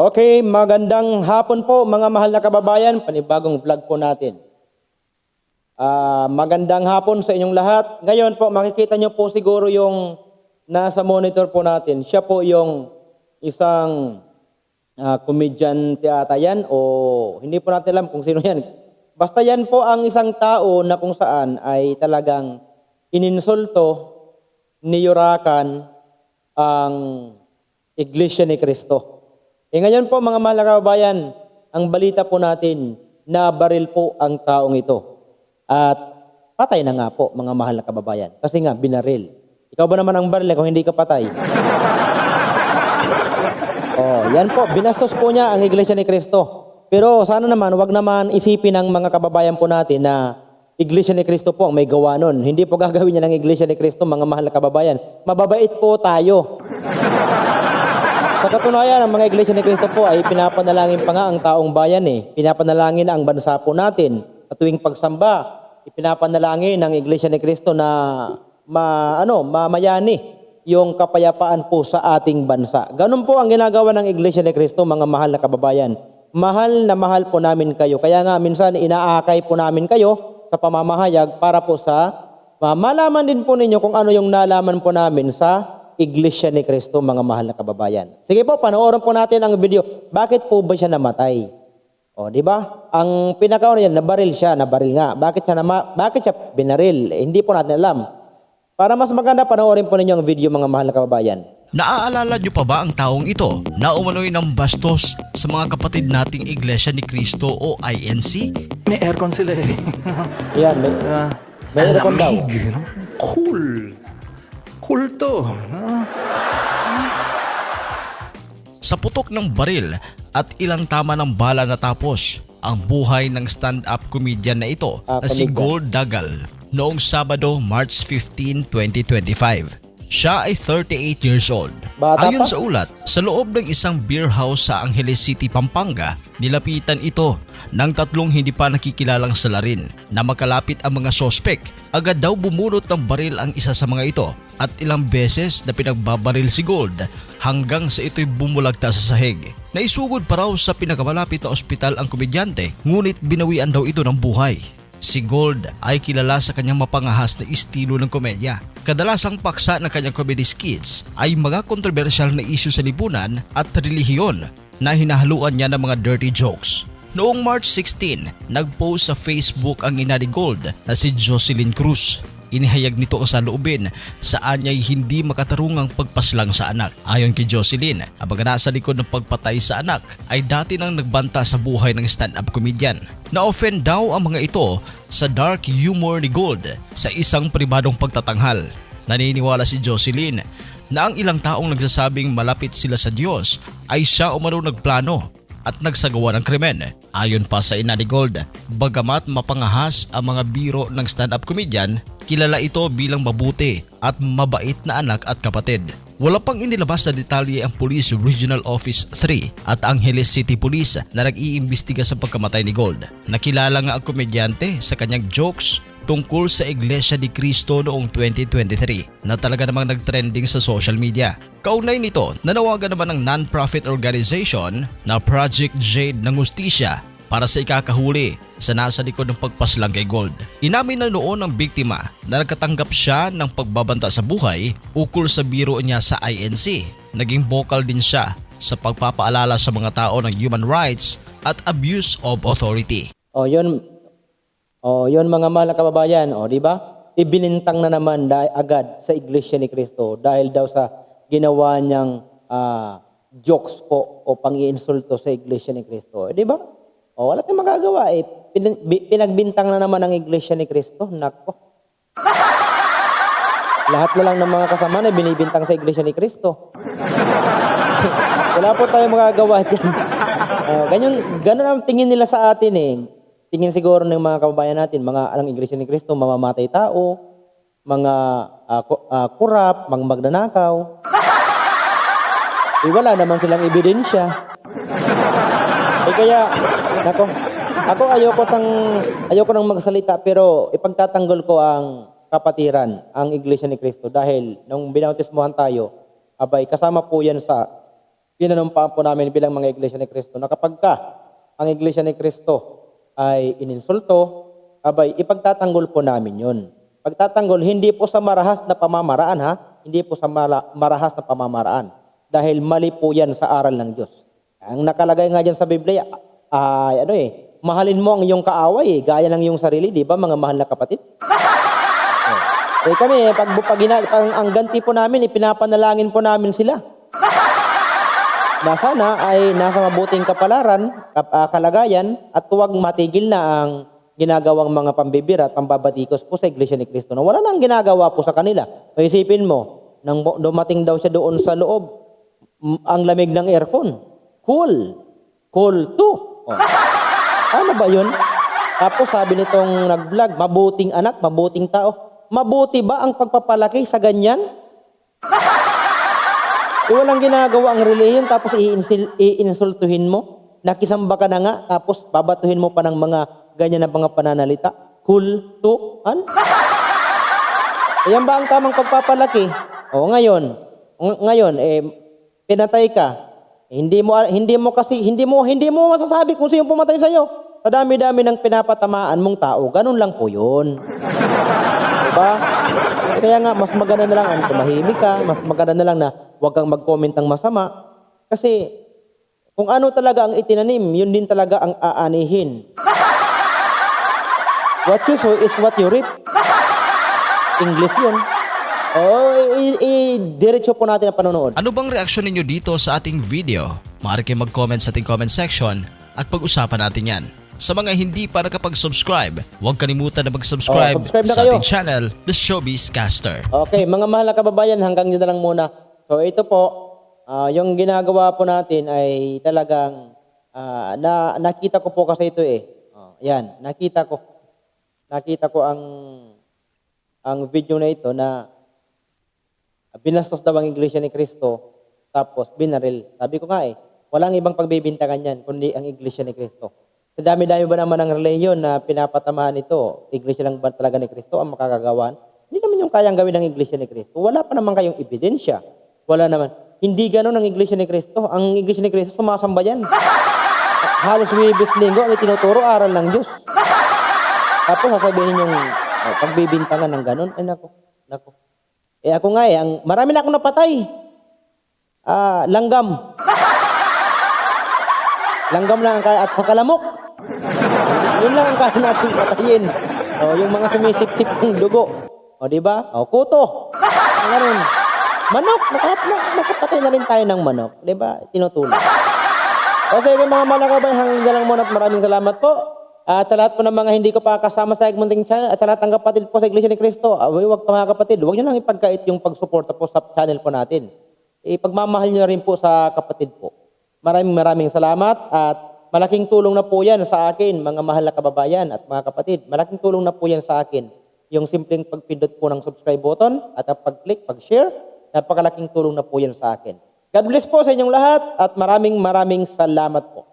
Okay, magandang hapon po mga mahal na kababayan, panibagong vlog po natin. Ah, magandang hapon sa inyong lahat. Ngayon po, makikita nyo po siguro yung nasa monitor po natin. Siya po yung isang uh, comedian ata yan o hindi po natin alam kung sino yan. Basta yan po ang isang tao na kung saan ay talagang ininsulto, niyurakan ang Iglesia ni Cristo. E ngayon po mga mahal na kababayan, ang balita po natin na baril po ang taong ito. At patay na nga po mga mahal na kababayan. Kasi nga binaril. Ikaw ba naman ang baril kung hindi ka patay? oh, yan po, binastos po niya ang Iglesia ni Cristo. Pero sana naman, wag naman isipin ng mga kababayan po natin na Iglesia ni Cristo po ang may gawa nun. Hindi po gagawin niya ng Iglesia ni Cristo, mga mahal na kababayan. Mababait po tayo. Sa katunayan, ang mga iglesia ni Cristo po ay pinapanalangin pa nga ang taong bayan eh. Pinapanalangin ang bansa po natin. At tuwing pagsamba, ipinapanalangin ng iglesia ni Cristo na ma, ano, mamayani yung kapayapaan po sa ating bansa. Ganun po ang ginagawa ng iglesia ni Cristo, mga mahal na kababayan. Mahal na mahal po namin kayo. Kaya nga minsan inaakay po namin kayo sa pamamahayag para po sa malaman din po ninyo kung ano yung nalaman po namin sa Iglesia ni Cristo, mga mahal na kababayan. Sige po, panoorin po natin ang video. Bakit po ba siya namatay? O, di ba? Ang pinakauna yan, nabaril siya, nabaril nga. Bakit siya, nama, bakit siya binaril? Eh, hindi po natin alam. Para mas maganda, panoorin po ninyo ang video, mga mahal na kababayan. Naaalala niyo pa ba ang taong ito na umano'y ng bastos sa mga kapatid nating Iglesia ni Cristo o INC? May aircon sila eh. Yan, may, Ah, may aircon daw. Cool. Cool to. Ah, Sa putok ng baril at ilang tama ng bala natapos ang buhay ng stand-up comedian na ito Ah, na si. Gold Dagal noong Sabado, March 15, 2025. Siya ay 38 years old. Bata Ayon pa? sa ulat, sa loob ng isang beer house sa Angeles City, Pampanga, nilapitan ito ng tatlong hindi pa nakikilalang salarin. Na makalapit ang mga sospek, agad daw bumunot ng baril ang isa sa mga ito at ilang beses na pinagbabaril si Gold hanggang sa ito'y bumulagta sa sahig. Naisugod pa raw sa pinakamalapit na ospital ang komedyante ngunit binawian daw ito ng buhay. Si Gold ay kilala sa kanyang mapangahas na estilo ng komedya. Kadalasang paksa ng kanyang comedy skits ay mga kontrobersyal na isyu sa lipunan at relihiyon na hinahaluan niya ng mga dirty jokes. Noong March 16, nag-post sa Facebook ang ina ni Gold na si Jocelyn Cruz. Inihayag nito ang saloobin saan niya'y hindi makatarungang pagpaslang sa anak. Ayon kay Jocelyn, ang mga nasa likod ng pagpatay sa anak ay dati nang nagbanta sa buhay ng stand-up comedian. Na-offend daw ang mga ito sa dark humor ni Gold sa isang pribadong pagtatanghal. Naniniwala si Jocelyn na ang ilang taong nagsasabing malapit sila sa Diyos ay siya umano nagplano at nagsagawa ng krimen. Ayon pa sa ina ni Gold, bagamat mapangahas ang mga biro ng stand-up comedian, kilala ito bilang mabuti at mabait na anak at kapatid. Wala pang inilabas na detalye ang Police Regional Office 3 at Angeles City Police na nag-iimbestiga sa pagkamatay ni Gold. Nakilala nga ang komedyante sa kanyang jokes tungkol sa Iglesia ni Cristo noong 2023 na talaga namang nagtrending sa social media. Kaugnay nito, nanawagan naman ng non-profit organization na Project Jade ng Justisya para sa ikakahuli sa nasa likod ng pagpaslang kay Gold. Inamin na noon ng biktima na nagkatanggap siya ng pagbabanta sa buhay ukol sa biro niya sa INC. Naging vocal din siya sa pagpapaalala sa mga tao ng human rights at abuse of authority. O, yun, o, yun mga mahal na kababayan, o, di ba? Ibinintang na naman dahil agad sa Iglesia ni Cristo dahil daw sa ginawa niyang ah, jokes po o pang-iinsulto sa Iglesia ni Cristo. Eh, di ba? O, wala tayong magagawa eh. Pin- bi- pinagbintang na naman ang Iglesia ni Cristo. Nako. Lahat na lang ng mga kasama na binibintang sa Iglesia ni Cristo. Wala po tayong magagawa dyan. Uh, ganyan, ganun ang tingin nila sa atin eh. Tingin siguro ng mga kababayan natin, mga alang Iglesia ni Cristo, mamamatay tao, mga ku- ah, kurap, mga magnanakaw. Eh, wala naman silang ebidensya. Eh kaya, nako, ako ayoko tang ayoko nang magsalita pero ipagtatanggol ko ang kapatiran, ang Iglesia ni Cristo dahil nung binautismuhan tayo, abay kasama po yan sa pinanumpaan po namin bilang mga iglesia ni Kristo na kapag ka ang iglesia ni Kristo ay ininsulto, abay, ipagtatanggol po namin yun. Pagtatanggol, hindi po sa marahas na pamamaraan ha, hindi po sa marahas na pamamaraan. Dahil mali po yan sa aral ng Diyos. Ang nakalagay nga dyan sa Biblia, ay ano eh, mahalin mo ang iyong kaaway eh, gaya ng iyong sarili, di ba mga mahal na kapatid? Eh kami, eh, pag, pag, pag ang ganti po namin, ipinapanalangin po namin sila. Na sana ay nasa mabuting kapalaran, kap, ah, kalagayan, at huwag matigil na ang ginagawang mga pambibira at pambabatikos po sa Iglesia ni Cristo. Na wala nang ginagawa po sa kanila. So isipin mo, nang dumating daw siya doon sa loob, ang lamig ng aircon. Cool. Cool to. Oh. Tama ba yun? Tapos sabi nitong nag-vlog, mabuting anak, mabuting tao. Mabuti ba ang pagpapalaki sa ganyan? E walang ginagawa ang reliyon tapos iinsultuhin mo. Nakisamba ka na nga tapos babatuhin mo pa ng mga ganyan na mga pananalita. Kultuhan? Ayan ba ang tamang pagpapalaki? O ngayon, ng- ngayon eh pinatay ka. Eh, hindi mo hindi mo kasi hindi mo hindi mo masasabi kung sino pumatay sa iyo. Sa dami-dami ng pinapatamaan mong tao, ganun lang po 'yun. Diba? Kaya nga, mas maganda na lang ang tumahimik ka, mas maganda na lang na huwag kang mag-comment ng masama. Kasi kung ano talaga ang itinanim, yun din talaga ang aanihin. What you sow is what you reap. English yun. O, i- i- diretso po natin ang panonood. Ano bang reaksyon ninyo dito sa ating video? Maaari kayong mag-comment sa ating comment section at pag-usapan natin yan. Sa mga hindi pa nakapag-subscribe, huwag kalimutan na mag-subscribe Oh, subscribe na sa kayo. ating channel, The Showbiz Caster. Okay, mga mahal na kababayan, hanggang dyan na lang muna. So ito po, ah, yung ginagawa po natin ay talagang ah, na nakita ko po kasi ito eh. Oh, yan, nakita ko. Nakita ko ang ang video na ito na binastos daw ang iglesia ni Kristo tapos binaril. Sabi ko nga eh, walang ibang pagbibintangan yan kundi ang iglesia ni Kristo. Sa dami-dami ba naman ng reliyon na pinapatamahan ito, iglesia lang ba talaga ni Kristo ang makakagawan? Hindi naman yung kayang gawin ng iglesia ni Kristo. Wala pa naman kayong ebidensya. Wala naman. Hindi ganun ang iglesia ni Kristo. Ang iglesia ni Kristo sumasamba yan. Halos wibis linggo ang itinuturo aral ng Diyos. Tapos sasabihin yung oh, pagbibintangan ng ganun. Ay nako, nako. Eh ako nga eh, ang, marami na akong napatay. Ah, langgam. Langgam lang ang kaya at sakalamok. Yun lang ang kaya natin patayin. O, yung mga sumisip-sip ng dugo. O, di ba? O, kuto. Ganun. Manok. Nakap na, nakapatay na rin tayo ng manok. Di ba? Tinutulak. O sige mga malakabay, hanggang lang muna at maraming salamat po. At sa lahat po ng mga hindi ko pa kasama sa Egmonting Channel at sa lahat ng kapatid po sa Iglesia ni Cristo, away, wag pa mga kapatid, huwag nyo lang ipagkait yung pagsuporta po sa channel po natin. Ipagmamahal nyo rin po sa kapatid po. Maraming maraming salamat at malaking tulong na po yan sa akin, mga mahal na kababayan at mga kapatid. Malaking tulong na po yan sa akin. Yung simpleng pagpindot po ng subscribe button at pag-click, pag-share, napakalaking tulong na po yan sa akin. God bless po sa inyong lahat at maraming maraming salamat po.